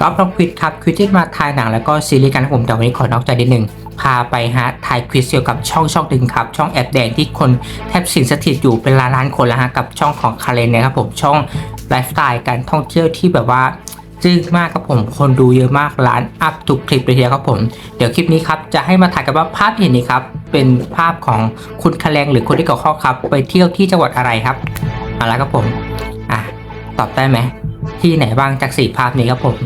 ก็พลองควิดครับควิดที่มาทายหนังแล้วก็ซีรีส์กันครับผมแต่วันนี้ขอนอกใจนิดนึงพาไปฮะทายควิดเกี่ยวกับช่องช่องหนึ่งครับ ช่องแอบแดงที่คนแทบสิงสถิตอยู่เป็นล้านล้านคนแล้วฮะกับช่องของคาเลนนี่ยครับผมช่องไลฟ์สไตล์การท่องเที่ยวที่แบบว่าจึ้งมากครับผมคนดูเยอะมากล้านอัพทุกคลิปเลยทีเดียวครับผมเดี๋ยวคลิปนี้ครับจะให้มาถ่ายกันว่าภาพที่เห็นนี้ครับเป็นภาพของคุณคาแรงหรือคนที่เกี่ยวข้องครับ ไปเที่ยวที่จังหวัดอะไรครับเอาละครับผมอะตอบได้ไหมที่ไหนบ้างจากสี่ภาพนี้ครับผม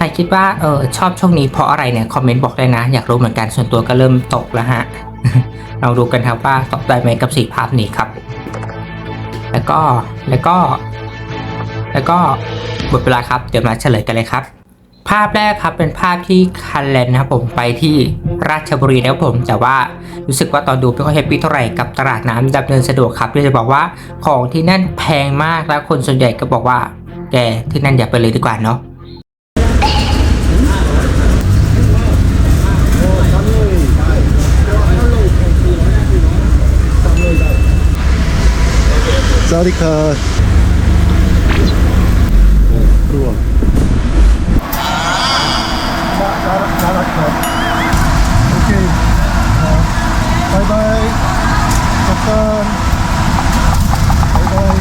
ใครคิดว่าเออชอบช่วงนี้เพราะอะไรเนี่ยคอมเมนต์บอกได้นะ อยากรู้เหมือนกันส่วนตัวก็เริ่มตกแล้วฮะเราดูกันครับว่าตอบได้ไหมกับสี่ภาพนี้ครับ แล้วก็แล้วก็ แล้วก็หมดเวลาครับเดี๋ยวมาเฉลยกันเลยครับ ภาพแรกครับเป็นภาพที่คันเลนนะครับผมไปที่ราชบุรีนะครับผมแต่ว่ารู้สึกว่าตอนดูไม่ค่อยแฮปปี้เท่าไหร่กับตลาดน้ำดำเนินสะดวกครับที่จะบอกว่าของที่นั่นแพงมากแล้วคนส่วนใหญ่ก็บอกว่าแกที่นั่นอย่าไปเลยดีกว่าเนาะ สวัสดีครับโอ้กลัวน่ารักครับโอเคบบายบายขอบคุณบายบาย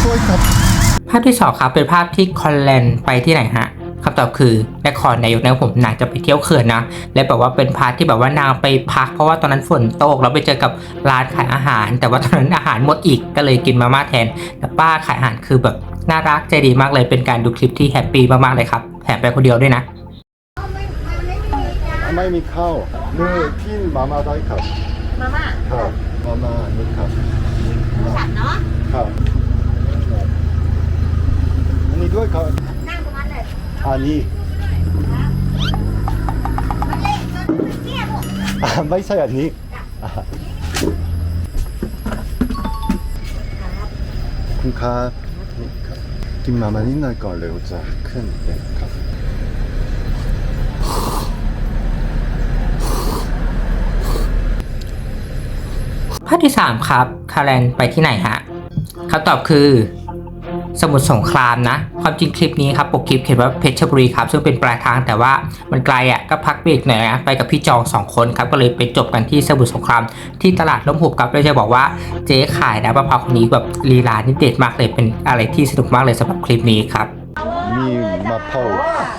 ช่วยครับ ภาพที่สองครับเป็นภาพที่คอนแลนไปที่ไหนฮะ คำตอบคือและคอนนายกนะครับผมนางจะไปเที่ยวเขื่อนนะ และแบบว่าเป็นพาร์ทที่แบบว่านางไปพัก เพราะว่าตอนนั้นฝนตกแล้วไปเจอกับร้านขายอาหาร แต่ว่าตอนนั้นอาหารหมดอีกก็เลยกินมาม่าแทนแต่ป้าขายอาหารคือแบบน่ารักใจดีมากเลยเป็นการดูคลิปที่แฮปปี้มากๆเลยครับแถมไปคนเดียวด้วยนะไม่มีข้าวเลยกินมาม่าได้ครับมาม่าครับมาม่านี่ครับสัตว์เนาะครับอันนี้ด้วยครับ นั่งตรงนั้นเลยอันนี้มันเล็กจนเตี้ยหมดอ่าไม่ใช่อันนี้คุณครับกินมามานิดหน่อยก่อนเร็วจะขึ้นเลยครับภาพที่ 3 ครับ คาแรนไปที่ไหนฮะคำตอบคือ สมุทรสงครามนะ ความจริงคลิปนี้ครับปกคลิปเขียนว่าเพชรบุรีครับ ซึ่งเป็นปลายทางแต่ว่ามันไกลอะก็พักเบรกหน่อยนะไปกับพี่จอง 2 คนครับ ก็เลยไปจบกันที่สมุทรสงคราม ที่ตลาดล้มหุบครับแล้วจะบอกว่าเจ๊ขายนะมะพร้าวคนนี้แบบลีลานี่เด็ดมากเลยเป็นอะไรที่สนุกมากเลยสำหรับคลิปนี้ครับมีมะพร้าว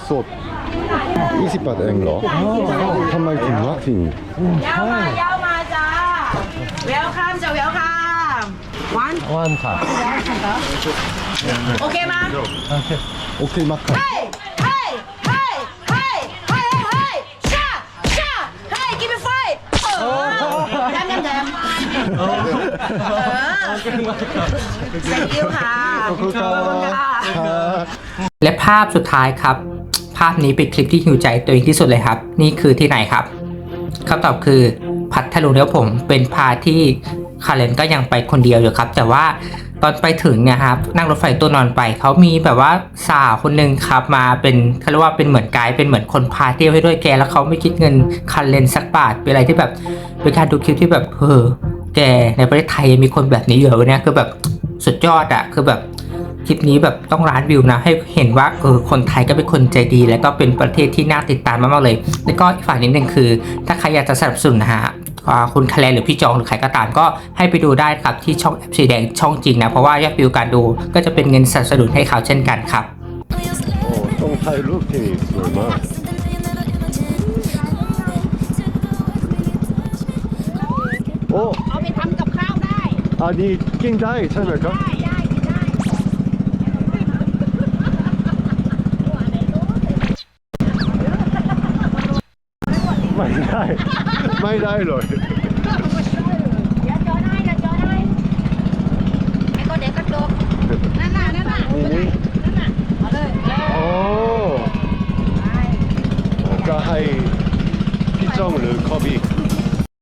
สด20บาทเองเหรอทำไมถึงว่าถึงยาวมายาวมาจ้าเวลคัมจะเวลคัมวันวันค่ะ โอเคมาโอเคมากครับเฮ้ย เฮ้ย เฮ้ย เฮ้ย เฮ้ย เฮ้ยชาชาเฮ้ยกินไปไฟเออแดมแดมแดมเออ thank you ค่ะขอบคุณครับและภาพสุดท้ายครับ ภาพนี้เป็นคลิปที่หิวใจตัวเองที่สุดเลยครับ นี่คือที่ไหนครับคำตอบคือพัทลุงแล้วผมเป็นพาที่คาเลนก็ยังไปคนเดียวอยู่ครับ แต่ว่า ตอนไปถึงเนะครับนั่งรถไฟตัวนอนไปเขามีแบบว่าสาวคนหนึ่งครับมาเป็นเขาเรียกว่าเป็นเหมือนไกด์เป็นเหมือนคนพาเที่ยวให้ด้วยแกแล้วเขาไม่คิดเงินคันเลนสักบาทเป็นอะไรที่แบบเป็นการดูคลิปที่แบบเออแกในประเทศไทยยังมีคนแบบนี้อยู่เนี่ยคือแบบสุดยอดอะคือแบบคลิปนี้แบบต้องล้านวิวนะ ให้เห็นว่าเออคนไทยก็เป็นคนใจดี แล้วก็เป็นประเทศที่น่าติดตามมากๆเลย แล้วก็อีกฝั่งนิดนึงคือ ถ้าใครอยากจะสนับสนุนนะฮะ คุณคาแลนหรือพี่จองหรือใครก็ตามก็ให้ไปดูได้ครับที่ช่องแอปสีแดงช่องจริงนะเพราะว่ายอดวิวการดูก็จะเป็นเงินสนับสนุนให้เขาเช่นกันครับโอ้ต้องถ่ายรูปที่สวยมากโอ้เอาไปทำกับข้าวได้อันนี้กินได้ใช่ไหมครับได้ได้กินได้ไม่ได้ ไม่ได้เลย